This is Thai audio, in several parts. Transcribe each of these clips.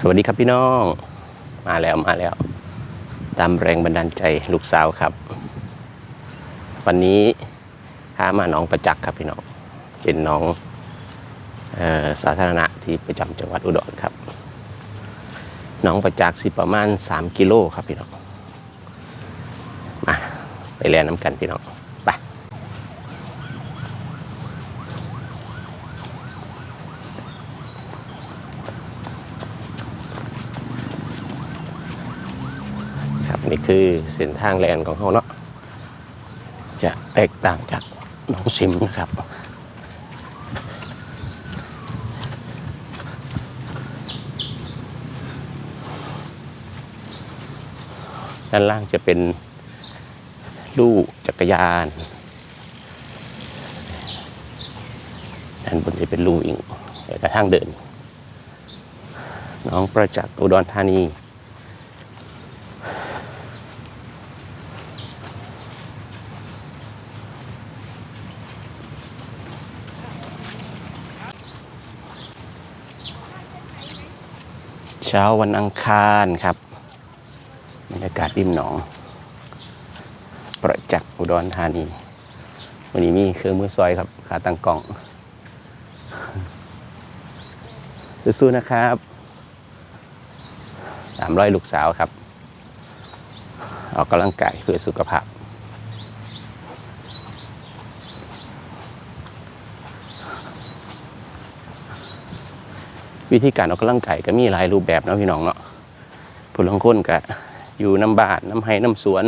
สวัสดีครับพี่น้อง มาแล้วมาแล้ว ตามแรงบันดาลใจลูกสาวครับ วันนี้พามาหน้องประจักษ์ครับพี่น้อง เป็นหน้องออสาธารณะที่ประจำจังหวัดอุดรครับหน้องประจักษ์สิประมาณ 3 กิโลครับพี่น้อง มาไปแล่นน้ำกันพี่น้องไป คือเส้นทางแลนของเขาเนาะจะแตกต่างจากหนองซิมนะครับด้านล่างจะเป็นลู่จักรยานด้านบนจะเป็นลู่อิงแล้วก็ทางเดิน น้องประจักษ์อุดรธานี ช้าวันอังคารครับบรรยากาศริมหนอง ประจักษ์อุดรธานี วันนี้มีเครื่องมือซอยครับ ขาตั้งกล่องสู้ๆนะครับตามร้อยลูกสาวครับ ออกกำลังกายเพื่อสุขภาพ วิธีการออกกำลังกายก็มีหลายรูปแบบนะพี่น้องเนาะผู้ลางคนก็อยู่น้ำบานน้ำไห้น้ำสวน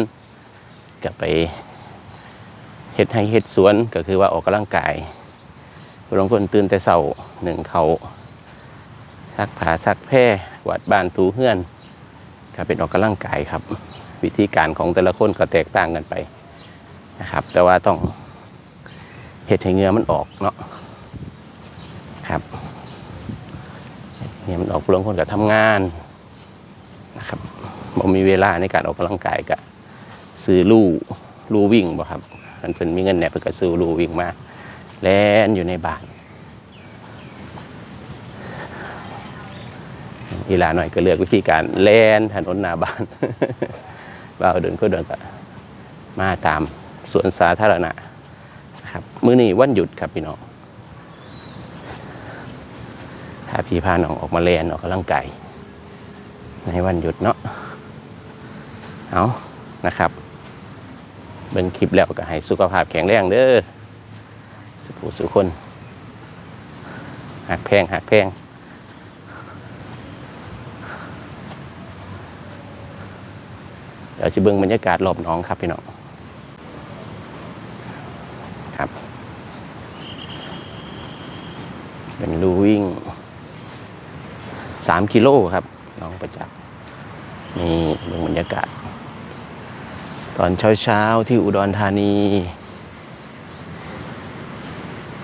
ก็ไปเฮ็ดไห้เฮ็ดสวนก็คือว่าออกกำลังกายผู้ลางคนตื่นแต่เช้าหนึ่งเขาซักผ้าซักแพร่กวาดบ้านถูเฮือนก็เป็นออกกำลังกายครับ วิธีการของแต่ละคนก็แตกต่างกันไปนะครับ แต่ว่าต้องเฮ็ดให้เงื่อมันออกเนาะครับ เนี่ยมันออกพลงคนกับทำงานนะครับผมมีเวลาในการออกกำลังกายกับซื้อลู่ลู่วิ่งบ่ครับมันเป็นมีเงินเนี่ยเพื่อก็ซื้อลู่วิ่งมาแล่นอยู่ในบ้านอีลาหน่อยก็เลือกวิธีการแล่นถนนหน้าบ้านว่าเอาเดินก็เดินก็มาตามสวนสาธารณะนะครับมื้อนี้วันหยุดครับพี่น้อง พาพี่พาน้องออกมาเล่นออกกำลังกายในวันหยุดเนาะเอานะครับเบิ่งคลิปแล้วก็ให้สุขภาพแข็งแรงเด้อสุขสุขคนหักแพงหักแพงเดี๋ยวจะเบิ่งบรรยากาศรอบน้องครับพี่น้องครับ เป็นรูวิ่ง สามกิโลครับน้องประจักษ์นี่เบื้องบรรยากาศ ตอนเช้าเช้าๆ ที่อุดรธานี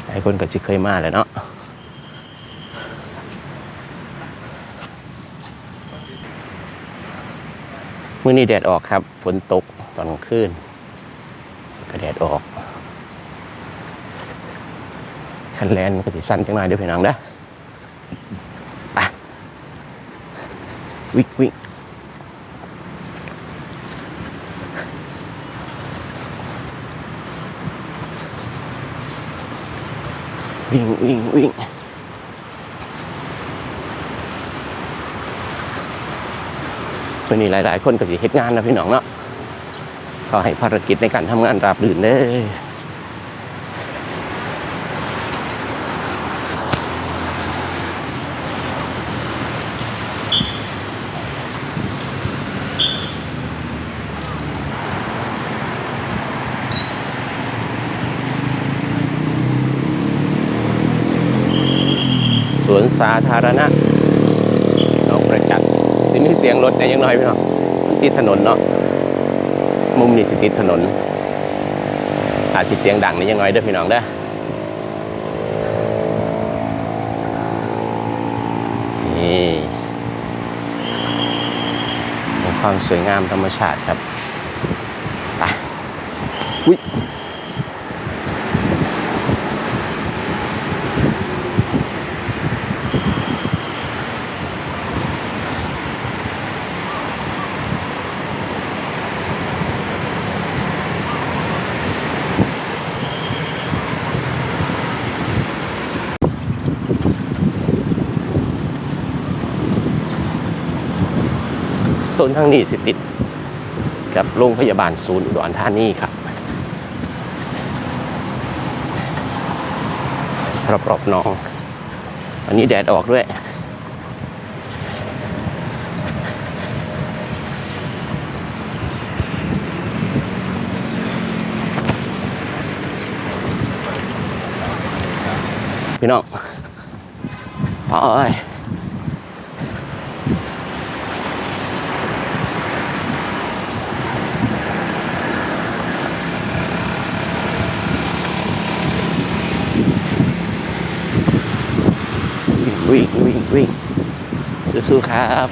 หลายคนก็จะเคยมาแล้วเนาะมื่อนี้แดดออกครับ ฝนตกตอนกลางคืนก็แดดออก คันแลนก็สิสั้นจังหน่อยเดี๋ยวพี่น้องเด้อ ไป วิ่งวิ่งวิ่งวิ่งวิ่งวันนี้หลาย ๆ คนก็จะเฮ็ดงานนะพี่น้องเนาะขอให้ภารกิจในการทำงานราบรื่นเด้อ สาธารณะหนองประจักษ์สิมีเสียงรถแต่ยังน้อยพี่น้องมันติดถนนเนาะมุมนี้สิติดถนน อาจสิเสียงดังนี่ยังน้อยเด้อพี่น้องเด้อนี่เป็นความสวยงามธรรมชาติครับไปอุ้ย นทางนี้สิติด กับโรงพยาบาลศูนย์อุดรธานีครับรอบๆหน้อง อันนี้แดดออกด้วยพี่น้องโอ้ย วิ่งวิ่งวิ่งสู้ๆครับ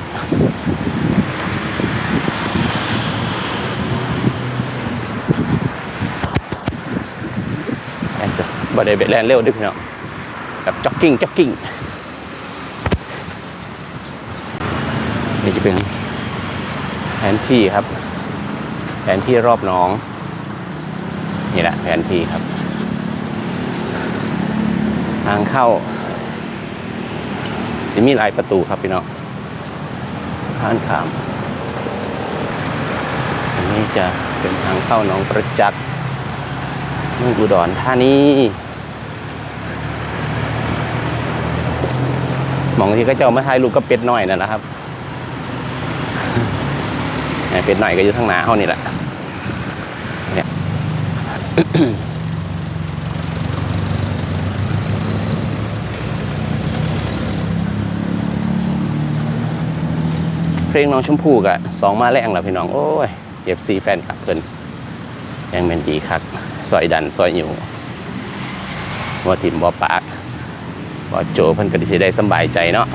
แอนจะบ่ได้ไปแล่นเร็วด้วยพี่น้องแบบจ็อกกิ้งจ็อกกิ้งนี่จะเป็นแผนที่ครับ แผนที่รอบน้อง นี่แหละแผนที่ครับ ทางเข้า จะมีหลายประตูครับพี่น้องสะพานขาม อันนี้จะเป็นทางเข้าหนองประจักษ์เมืองอุดรธานีมองที่เขาเจ้ามาถ่ายรูปก็เป็ดน้อยนั่นแหละครับเนี่ยเป็ดหน่อยก็อยู่ทางหน้าเขานี่แหละเนี่ย เพลงน้องชมพู่กะสองมาแรงแล้วพี่น้อง โอ้ยเอฟซีแฟนคลับเพิ่นยังเป็นดีคักซอยดันซอยอยู่ว่าทิมบ่ปากบ่โจเพิ่นก็สิได้สบายใจเนาะ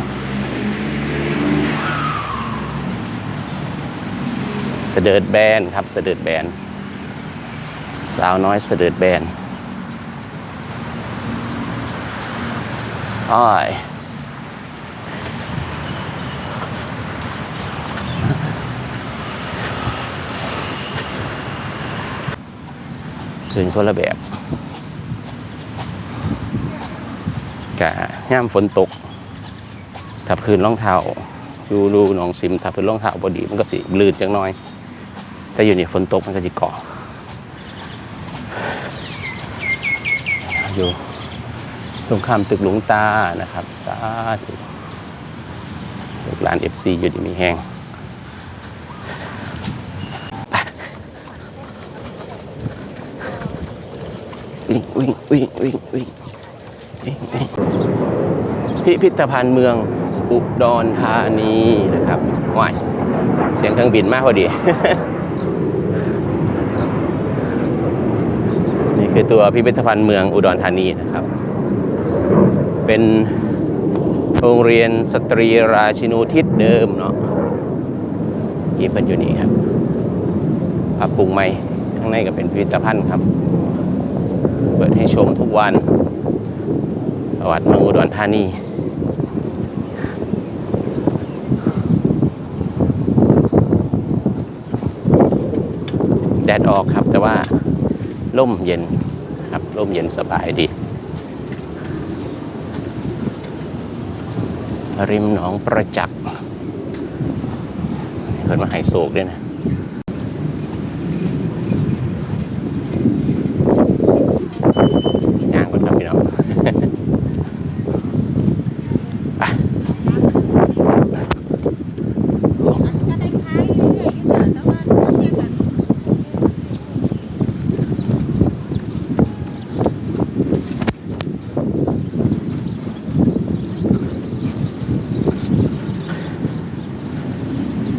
เสดิร์ดแบนครับเสดิร์ดแบนสาวน้อยเสดิร์ดแบนอ้อย คืนคนละแบบกะย่ามฝนตกถ้าพื้นรองเท้าดูดูหนองซิมถ้าพื้นรองเท้าบอดีมันก็สิลื่นจังน้อย แต่อยู่นี่ฝนตกมันก็สิเกาะอยู่ตรงข้ามตึกหลวงตานะครับ สาธุลูกหลานเอฟซีอยู่ดีมีแห้ง วิ่งวิ่งวิ่งวิ่งวิ่งพิพิธภัณฑ์เมืองอุดรธานีนะครับว้ายเสียงเครื่องบินมากพอดี นี่คือตัวพิพิธภัณฑ์เมืองอุดรธานีนะครับ เป็นโรงเรียนสตรีราชินูทิศเดิมเนาะกี่เพิ่นอยู่นี่ครับปรับปรุงใหม่ข้างในก็เป็นพิพิธภัณฑ์ครับ เปิดให้ชมทุกวัน ประวัติเมืองอุดรธานีแดดออกครับแต่ว่าร่มเย็นครับร่มเย็นสบายดี ริมหนองประจักษ์เพิ่นมาให้โศกด้วยนะ ย่างก่อนครับพี่น้อง ไปโอ้ ก็ได้ขายเรื่อยๆอยู่จ้ะแต่ว่าเนี่ยก็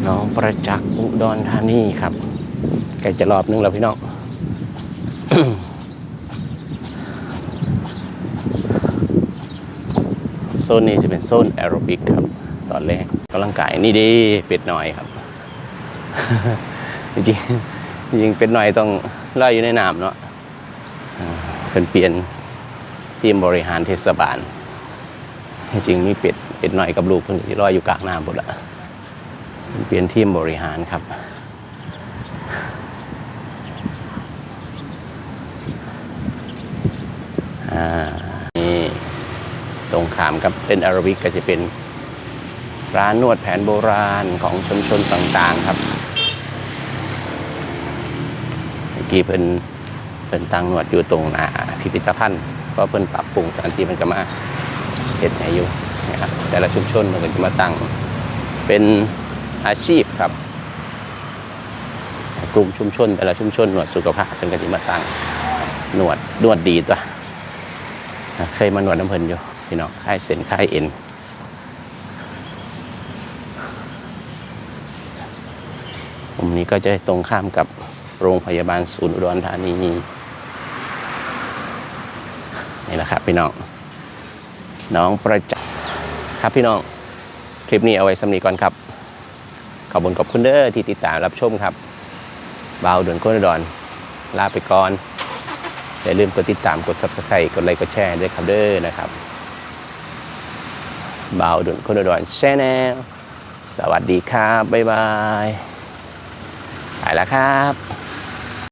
หน้อง ประจักษ์อุดรธานีครับใกล้จะรอบนึงแล้วพี่น้องโซนนี้จะเป็นโซนแอโรบิกครับ ตอนแรกกำลังกายนี่ดีเป็ดหน่อยครับ จริงจริงเป็ดหน่อยต้องลอยอยู่ในน้ำเนาะเป็นเปลี่ยนทีมบริหารเทศบาลจริงๆมีเป็ดเป็ดหน่อยกับลูกเพิ่งที่ลอยอยู่กลางน้ำหมดละ เปลี่ยนทีมบริหารครับ นี่ตรงขามกับเป็นอาราบิกก็จะเป็นร้านนวดแผนโบราณของชุมชนต่างๆครับเมื่อกี้เพิ่นเพิ่นตั้งนวดอยู่ตรงหน้าพิพิธภัณฑ์เพราะเพิ่นปรับปรุงสถานที่มันก็มาเฮ็ดให้อยู่นะครับแต่ละชุมชนมันก็จะมาตั้งเป็น อาชีพครับ กลุ่มชุมชนแต่ละชุมชนหนวดสุขภาพเป็นกันที่มาตั้งหนวดนวดดีตัวเคยมาหนวดน้ำเพลินอยู่พี่น้องค่ายเส้นค่ายเอ็นมุมนี้ก็จะตรงข้ามกับโรงพยาบาลศูนย์อุดรธานีนี่แหละครับพี่น้อง น้องประจักษ์ครับพี่น้อง คลิปนี้เอาไว้สำนีก่อนครับ ขอบคุณขอบคุณเด้อที่ติดตามรับชมครับบ่าวด่วนโคนดอนลาไปก่อนอย่าลืมกดติดตามกด subscribe กดไลค์กดแชร์ด้วยครับเด้อนะครับบ่าวด่วนโคนดอนแชนแนลสวัสดีครับ บ๊ายบายไปแล้วครับ